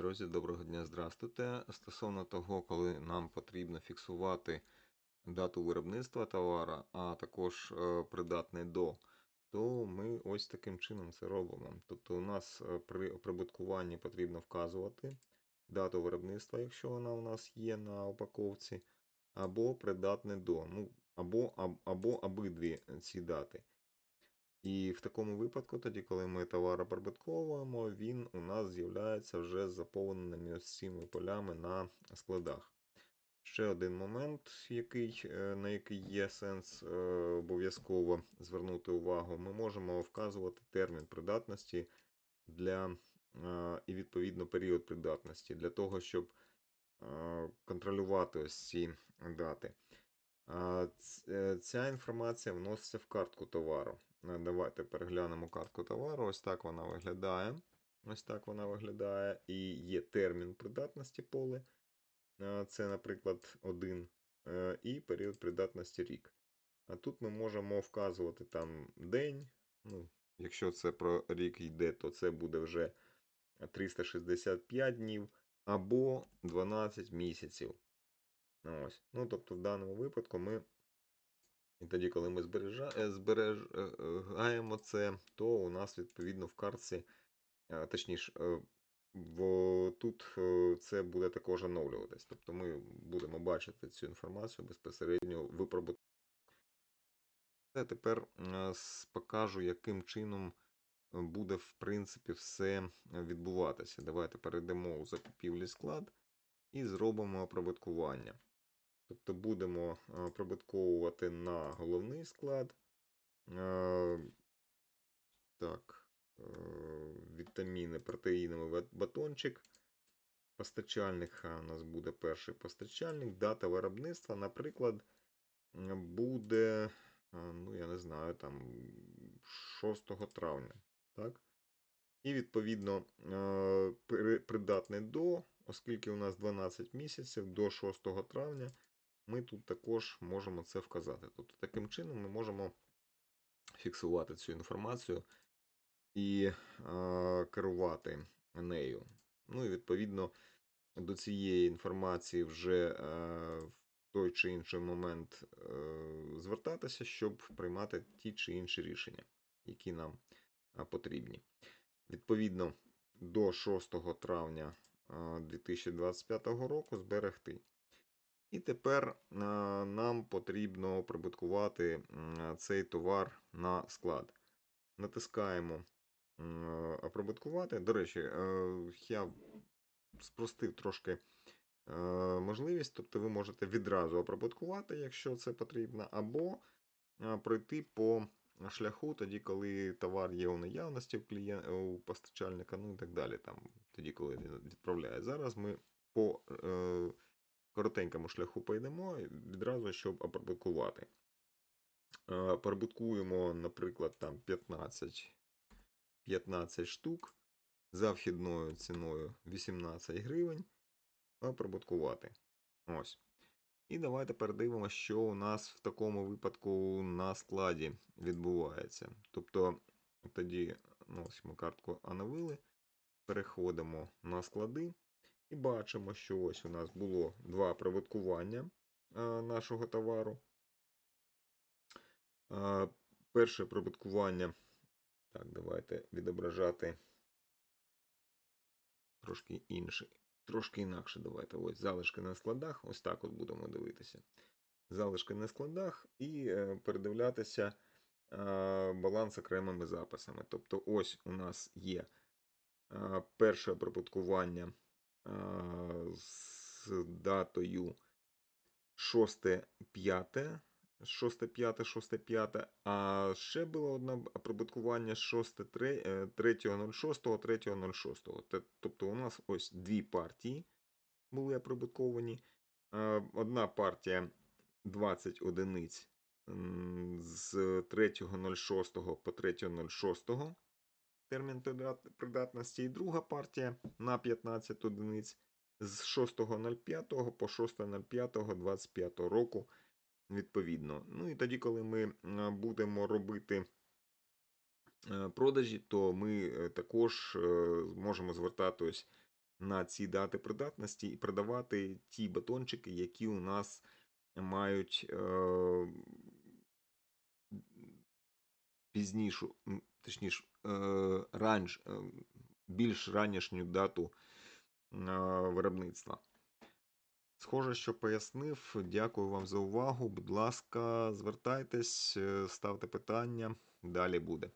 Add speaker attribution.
Speaker 1: Друзі, доброго дня, здравствуйте. Стосовно того, коли нам потрібно фіксувати дату виробництва товара, а також е, придатний до, то ми ось таким чином це робимо. Тобто у нас е, при оприбуткуванні потрібно вказувати дату виробництва, якщо вона у нас є на упаковці, або придатне до, ну, або, аб- або обидві ці дати. І в такому випадку, тоді, коли ми товар оприбутковуємо, він у нас з'являється вже з заповненими цими полями на складах. Ще один момент, який, е, на який є сенс е, обов'язково звернути увагу, ми можемо вказувати термін придатності для, е, і відповідно період придатності для того, щоб контролювати ось ці дати. Е, Ця інформація вноситься в картку товару. Е, Давайте переглянемо картку товару. Ось так вона виглядає. Ось так вона виглядає. І є термін придатності поле. Це, наприклад, один. е, І період придатності рік. А тут ми можемо вказувати там день. Ну, якщо це про рік йде, то це буде вже 365 днів або 12 місяців. Ось. Ну, тобто, в даному випадку ми. І тоді, коли ми збережа... е, зберігаємо це, то у нас відповідно в картці, е, точніше, е, в... тут е, це буде також оновлюватись. Тобто ми будемо бачити цю інформацію безпосередньо в обробку. А тепер е, покажу, яким чином е, буде в принципі все е, відбуватися. Давайте перейдемо у закупівлі склад і зробимо оприбуткування. Тобто будемо е, прибутковувати на головний склад. Е, Так, е, вітаміни, протеїновий батончик. Постачальник у нас буде перший постачальник. Дата виробництва, наприклад, буде, ну я не знаю, там 6 травня. Так? І відповідно придатний до, оскільки у нас 12 місяців до 6 травня, ми тут також можемо це вказати. Тобто таким чином ми можемо фіксувати цю інформацію і е, керувати нею. Ну і відповідно до цієї інформації вже е, в той чи інший момент е, звертатися, щоб приймати ті чи інші рішення, які нам е, потрібні. Відповідно, до 6 травня е, 2025 року зберегти. І тепер е, нам потрібно прибуткувати цей товар на склад. Натискаємо оприбуткувати. До речі, е, я спростив трошки е, можливість, тобто ви можете відразу оприбуткувати, якщо це потрібно, або е, пройти по шляху, тоді, коли товар є у наявності у, клієн... у постачальника, ну і так далі, там, тоді, коли він відправляє. Зараз ми по е, коротенькому шляху пойдемо відразу, щоб оприбуткувати. Е, Прибуткуємо, наприклад, там 15, 15 штук за вхідною ціною 18 гривень. Оприбуткувати. Ось. І давайте передивимося, що у нас в такому випадку на складі відбувається. Тобто, тоді ну, ось ми картку оновили, переходимо на склади і бачимо, що ось у нас було два прибуткування е, нашого товару. Е, перше прибуткування. Так, давайте відображати трошки інше. Трошки інакше давайте. Ось залишки на складах. Ось так от будемо дивитися. Залишки на складах і е, передивлятися баланс окремими записами. Тобто, ось у нас є перше прибуткування з датою 6.5. 6.5, 6.5, а ще було одне оприбуткування 6.3, 3.06, 3.06. Те- Тобто у нас ось дві партії були оприбутковані. Одна партія 20 одиниць з 3.06 по 3.06 термін придатності, і друга партія на 15 одиниць з 6.05 по 6.05.25 року відповідно. Ну і тоді, коли ми будемо робити е, продажі, то ми е, також е, зможемо звертати на ці дати придатності і продавати ті батончики, які у нас мають е, пізнішу, точніше, е, ранж, е, більш ранішню дату е, виробництва. Схоже, що пояснив. Дякую вам за увагу. Будь ласка, звертайтесь, ставте питання. Далі буде.